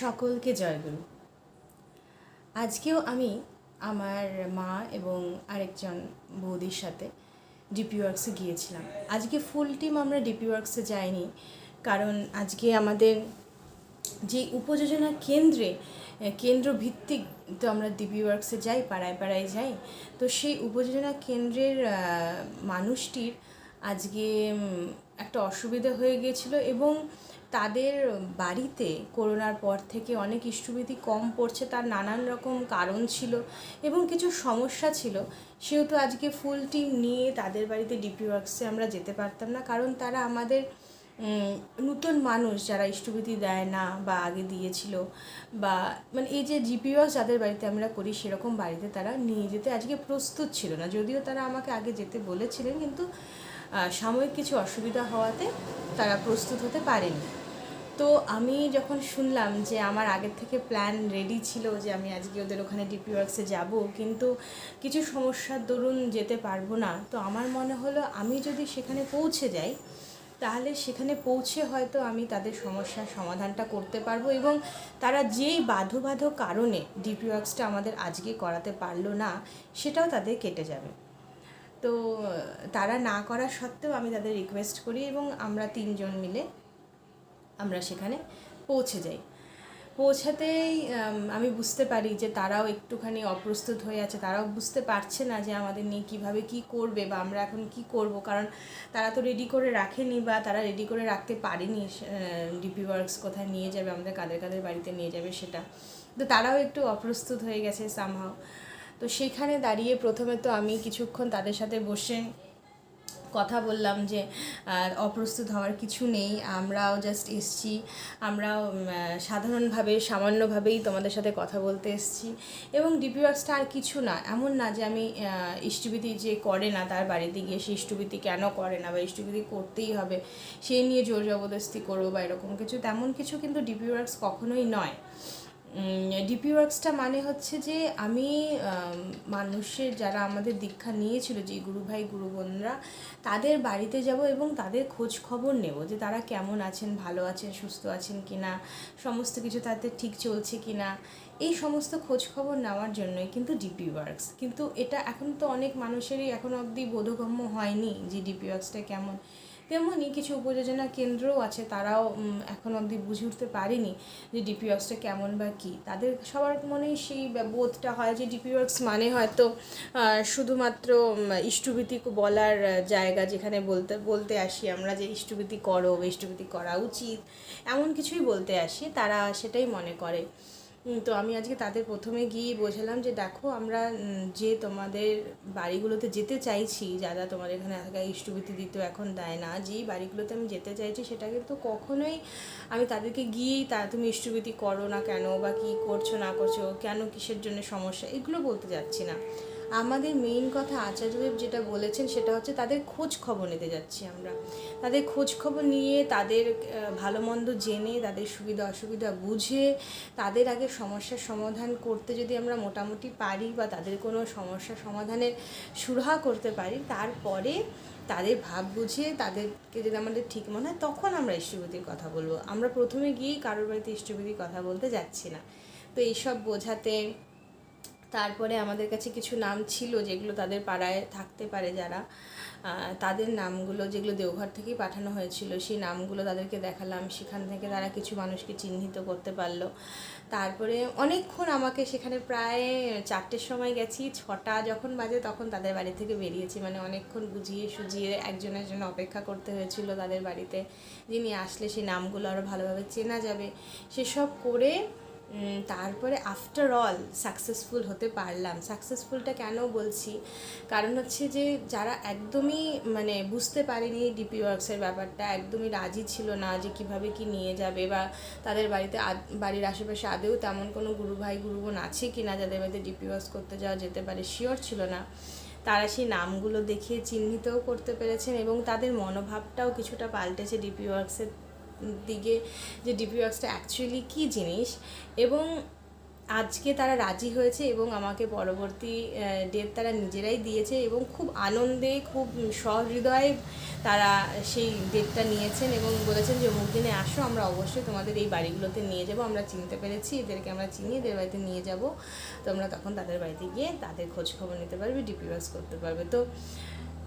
সকলকে জয়গুরু আজকেও আমি আমার মা এবং আরেকজন বৌদির সাথে ডিপি ওয়ার্কসে গিয়েছিলাম। আজকে ফুল টিম আমরা ডিপি ওয়ার্কসে যাইনি, কারণ আজকে আমাদের যে উপযোজনা কেন্দ্রে কেন্দ্র ভিত্তিক তো আমরা ডিপি ওয়ার্কসে যাই, পাড়ায় পাড়ায় যাই, তো সেই উপযোজনা কেন্দ্রের মানুষটির আজকে একটা অসুবিধা হয়ে গিয়েছিল এবং তাদের বাড়িতে করোনার পর থেকে অনেক ইষ্টবিধি কম পড়ছে, তার নানান রকম কারণ ছিল এবং কিছু সমস্যা ছিল। সেহেতু আজকে ফুল টিম নিয়ে তাদের বাড়িতে ডিপি ওয়ার্কসে আমরা যেতে পারতাম না, কারণ তারা আমাদের নতুন মানুষ যারা ইষ্টবিধি দেয় না বা আগে দিয়েছিল বা মানে এই যে জিপিওস যাদের বাড়িতে আমরা করি, সেরকম বাড়িতে তারা নিয়ে যেতে আজকে প্রস্তুত ছিল না। যদিও তারা আমাকে আগে যেতে বলেছিলেন, কিন্তু সাময়িক কিছু অসুবিধা হওয়াতে তারা প্রস্তুত হতে পারেনি তো আমি যখন শুনলাম যে আমার আগের থেকে প্ল্যান রেডি ছিল যে আমি আজকে ওদের ওখানে ডিপি ওয়ার্কসে যাব, কিন্তু কিছু সমস্যার দরুন যেতে পারব না, তো আমার মনে হলো আমি যদি সেখানে পৌঁছে যাই, তাহলে সেখানে পৌঁছে হয়তো আমি তাদের সমস্যার সমাধানটা করতে পারব এবং তারা যেই বাধো বাধো কারণে ডিপি ওয়ার্কসটা আমাদের আজকে করাতে পারল না, সেটাও তাদের কেটে যাবে। তো তারা না করা সত্ত্বেও আমি তাদের রিকোয়েস্ট করি এবং আমরা তিনজন মিলে আমরা সেখানে পৌঁছে যাই। পৌঁছাতেই আমি বুঝতে পারি যে তারাও একটুখানি অপ্রস্তুত হয়ে আছে। তারাও বুঝতে পারছে না যে আমাদের নিয়ে কীভাবে কী করবে বা আমরা এখন কি করব। কারণ তারা তো রেডি করে রাখেনি বা তারা রেডি করে রাখতে পারেনি ডিপি ওয়ার্কস কোথায় নিয়ে যাবে, আমাদের কাদের কাদের বাড়িতে নিয়ে যাবে সেটা। তো তারাও একটু অপ্রস্তুত হয়ে গেছে সামহাও তো সেখানে দাঁড়িয়ে প্রথমে তো আমি কিছুক্ষণ তাদের সাথে বসে কথা বললাম যে অপ্রস্তুত হওয়ার কিছু নেই। আমরাও জাস্ট এসছি। আমরাও সাধারণভাবে, সামান্যভাবেই তোমাদের সাথে কথা বলতে এসছি। এবং ডিপি ওয়ার্কসটা আর কিছু না, এমন না যে আমি ইষ্টবিধি যে করে না তার বাড়িতে গিয়ে, সে ইষ্টবিধি কেন করে না বা ইষ্টবিধি করতেই হবে সেই নিয়ে জোর জবরদস্তি করব বা এরকম কিছু, তেমন কিছু কিন্তু ডিপি ওয়ার্কস কখনোই নয়। ডিপি ওয়ার্কসটা মানে হচ্ছে যে আমি মানুষের যারা আমাদের দীক্ষা নিয়েছিল, যে গুরু ভাই, গুরু বোনরা, তাদের বাড়িতে যাব এবং তাদের খোঁজ খবর নেব যে তারা কেমন আছেন, ভালো আছেন, সুস্থ আছেন কি না সমস্ত কিছু তাদের ঠিক চলছে কি না এই সমস্ত খোঁজ খবর নেওয়ার জন্যই কিন্তু ডিপি ওয়ার্কস কিন্তু এটা এখন তো অনেক মানুষেরই এখন অবধি বোধগম্য হয়নি যে ডিপি ওয়ার্কসটা কেমন। তেমনই কিছু উপযোজনা কেন্দ্রও আছে তারাও এখন অবধি বুঝে উঠতে পারেনি যে ডিপি ওয়ার্কসটা কেমন বা কী। তাদের সবার মনেই সেই বোধটা হয় যে ডিপি ওয়ার্কস মানে হয়তো শুধুমাত্র উম, ইষ্টভীতি বলার জায়গা যেখানে বলতে বলতে আসি আমরা যে ইষ্টভীতি করো ইষ্টভীতি করা উচিত এমন কিছুই বলতে আসি তারা সেটাই মনে করে। তো আমি আজকে তাদের প্রথমে গিয়ে বোঝালাম যে দেখো, আমরা যে তোমাদের বাড়িগুলোতে যেতে চাইছি যারা তোমাদের এখানে আগে ইষ্টভীতি দিত এখন দেয় না, যেই বাড়িগুলোতে আমি যেতে চাইছি সেটা কিন্তু কখনোই আমি তাদেরকে গিয়েই তা, তুমি ইষ্টভীতি করো না কেন বা কী করছ না করছ, কেন কিসের জন্য সমস্যা, এগুলো বলতে যাচ্ছি না। আমাদের মেইন কথা আচার্যদেব যেটা বলেছেন সেটা হচ্ছে তাদের খোঁজ খবর নিতে যাচ্ছি আমরা। তাদের খোঁজ খবর নিয়ে তাদের ভালো মন্দ জেনে, তাদের সুবিধা অসুবিধা বুঝে, তাদের আগে সমস্যার সমাধান করতে যদি আমরা মোটামুটি পারি বা তাদের কোনো সমস্যা সমাধানের সুরাহা করতে পারি, তারপরে তাদের ভাব বুঝে তাদেরকে যদি আমাদের ঠিক মনে হয়, তখন আমরা ইষ্টবিধির কথা বলব। আমরা প্রথমে গিয়েই কারোর বাড়িতে ইষ্টবিধির কথা বলতে যাচ্ছি না। তো এইসব বোঝাতে তারপরে আমাদের কাছে কিছু নাম ছিল যেগুলো তাদের পাড়ায় থাকতে পারে যারা তাদের নামগুলো যেগুলো দেওঘর থেকেই পাঠানো হয়েছিল, সেই নামগুলো তাদেরকে দেখালাম। সেখান থেকে তারা কিছু মানুষকে চিহ্নিত করতে পারল। তারপরে অনেকক্ষণ আমাকে সেখানে প্রায় চারটের সময় গেছি। ছটা যখন বাজে তখন তাদের বাড়ি থেকে বেরিয়েছি। মানে অনেকক্ষণ বুঝিয়ে সুজিয়ে একজনের জন্য অপেক্ষা করতে হয়েছিল তাদের বাড়িতে। যিনি আসলে সেই নামগুলো আরও ভালোভাবে চেনা যাবে। সেসব করে তারপরে আফটার অল সাকসেসফুল হতে পারলাম। সাকসেসফুলটা কেন বলছি? কারণ হচ্ছে যে, যারা একদমই মানে বুঝতে পারেনি ডিপি ওয়ার্কসের ব্যাপারটা, একদমই রাজি ছিল না যে কীভাবে কি নিয়ে যাবে বা তাদের বাড়িতে বাড়ির আশেপাশে আদেও তেমন কোনো গুরু ভাই, গুরু বোন আছে কি না যাদের বাড়িতে ডিপি ওয়ার্কস করতে যাওয়া যেতে পারে শিওর ছিল না। তারা সেই নামগুলো দেখিয়ে চিহ্নিতও করতে পেরেছেন এবং তাদের মনোভাবটাও কিছুটা পাল্টেছে ডিপি ওয়ার্কসের দিকে যে ডিপি ওয়ার্কসটা অ্যাকচুয়ালি কী জিনিস? এবং আজকে তারা রাজি হয়েছে এবং আমাকে পরবর্তী ডেট তারা নিজেরাই দিয়েছে এবং খুব আনন্দে, খুব সহৃদয়ে তারা সেই ডেটটা নিয়েছেন এবং বলেছেন যে অমুক দিনে আসো, আমরা অবশ্যই তোমাদের এই বাড়িগুলোতে নিয়ে যাব। আমরা চিনতে পেরেছি, এদেরকে আমরা চিনি, এদের বাড়িতে নিয়ে যাব। তোমরা তখন তাদের বাড়িতে গিয়ে তাদের খোঁজ খবর নিতে পারবে ডিপি করতে পারবে। তো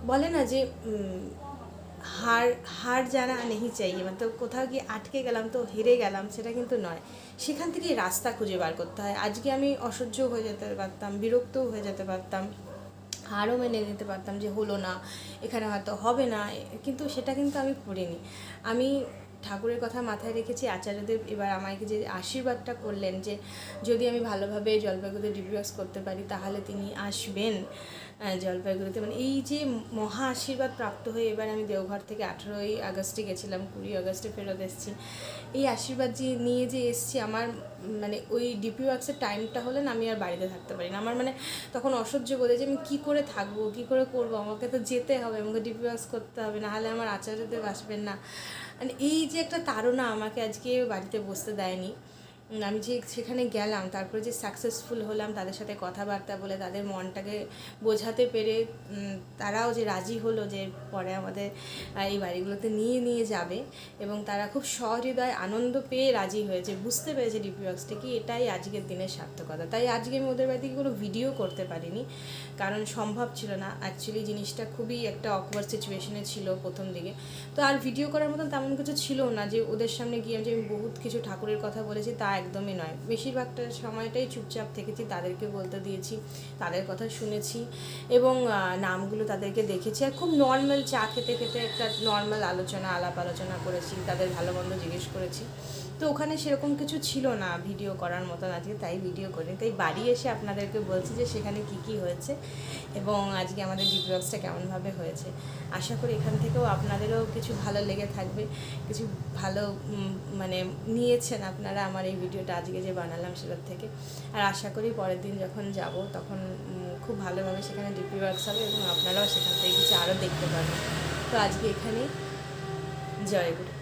বলে না যে হার হার জানা নেই চাই মানে তো কোথাও গিয়ে আটকে গেলাম তো হেরে গেলাম, সেটা কিন্তু নয়। সেখান থেকে রাস্তা খুঁজে বার করতে হয়। আজকে আমি অসহ্য হয়ে যেতে পারতাম, বিরক্তও হয়ে যেতে পারতাম, হারও মেনে নিতে পারতাম যে হলো না, এখানে হয়তো হবে না, কিন্তু সেটা কিন্তু আমি করিনি। আমি ঠাকুরের কথা মাথায় রেখেছি, আচার্যদেব এবার আমাকে যে আশীর্বাদটা করলেন যে যদি আমি ভালোভাবে জলপাইগুড়িতে ডিভিউস করতে পারি, তাহলে তিনি আসবেন। জলপাইগুড়িতে। মানে এই যে মহা আশীর্বাদ প্রাপ্ত হয়ে এবার আমি দেওঘর থেকে আঠেরোই আগস্টে গেছিলাম, কুড়ি আগস্টে ফেরত এসেছি। এই আশীর্বাদ যে নিয়ে যে এসেছি, আমার মানে ওই ডিপি ওয়ার্কসের টাইমটা হলে না আমি আর বাড়িতে থাকতে পারি না। আমার মানে তখন অসহ্য হয় যে আমি কী করে থাকব, কী করে করব? আমাকে তো যেতে হবে, আমাকে ডিপি ওয়ার্কস করতে হবে নাহলে আমার আচার্যদেব আসবেন না। মানে এই যে একটা তাড়না আমাকে আজকে বাড়িতে বসতে দেয়নি। আমি যে সেখানে গেলাম, তারপরে যে সাকসেসফুল হলাম তাদের সাথে কথাবার্তা বলে, তাদের মনটাকে বোঝাতে পেরে তারাও যে রাজি হলো যে পরে আমাদের এই বাড়িগুলোতে নিয়ে নিয়ে যাবে এবং তারা খুব সহৃদয়, আনন্দ পেয়ে রাজি হয়েছে। বুঝতে পেরেছে ডিপি ওয়ার্কসটা কি এটাই আজকের দিনের সার্থকতা। তাই আজকে আমি ওদের বাড়িতে কোনো ভিডিও করতে পারিনি, কারণ সম্ভব ছিল না। অ্যাকচুয়ালি জিনিসটা খুবই একটা অকওয়ার্ড সিচুয়েশনে ছিল প্রথম দিকে। তো আর ভিডিও করার মতন তেমন কিছু ছিল না যে ওদের সামনে গিয়ে যে আমি বহুত কিছু ঠাকুরের কথা বলেছি তা একদমই নয়। বেশিরভাগটা সময়টাই চুপচাপ থেকেছি, তাদেরকে বলতে দিয়েছি, তাদের কথা শুনেছি এবং নামগুলো তাদেরকে দেখেছি। আর খুব নর্মাল চা খেতে খেতে একটা নর্মাল আলোচনা আলাপ আলোচনা করেছি, তাদের ভালো মন্দ জিজ্ঞেস করেছি। তো ওখানে সেরকম কিছু ছিল না ভিডিও করার মতন আজকে, তাই ভিডিও করিনি। তাই বাড়ি এসে আপনাদেরকে বলছি যে সেখানে কি কি হয়েছে এবং আজকে আমাদের ডিপ ব্লগসটা কেমনভাবে হয়েছে। আশা করি এখান থেকেও আপনাদেরও কিছু ভালো লেগে থাকবে, কিছু ভালো মানে নিয়েছেন আপনারা আমার এই ভিডিওটা আজকে যে বানালাম সেটার থেকে। আর আশা করি পরের দিন যখন যাব তখন খুব ভালোভাবে সেখানে ডিপি ওয়ার্কস হবে এবং আপনারাও সেখান থেকে কিছু আরও দেখতে পাবেন। তো আজকে এখানেই। জয় গুরু।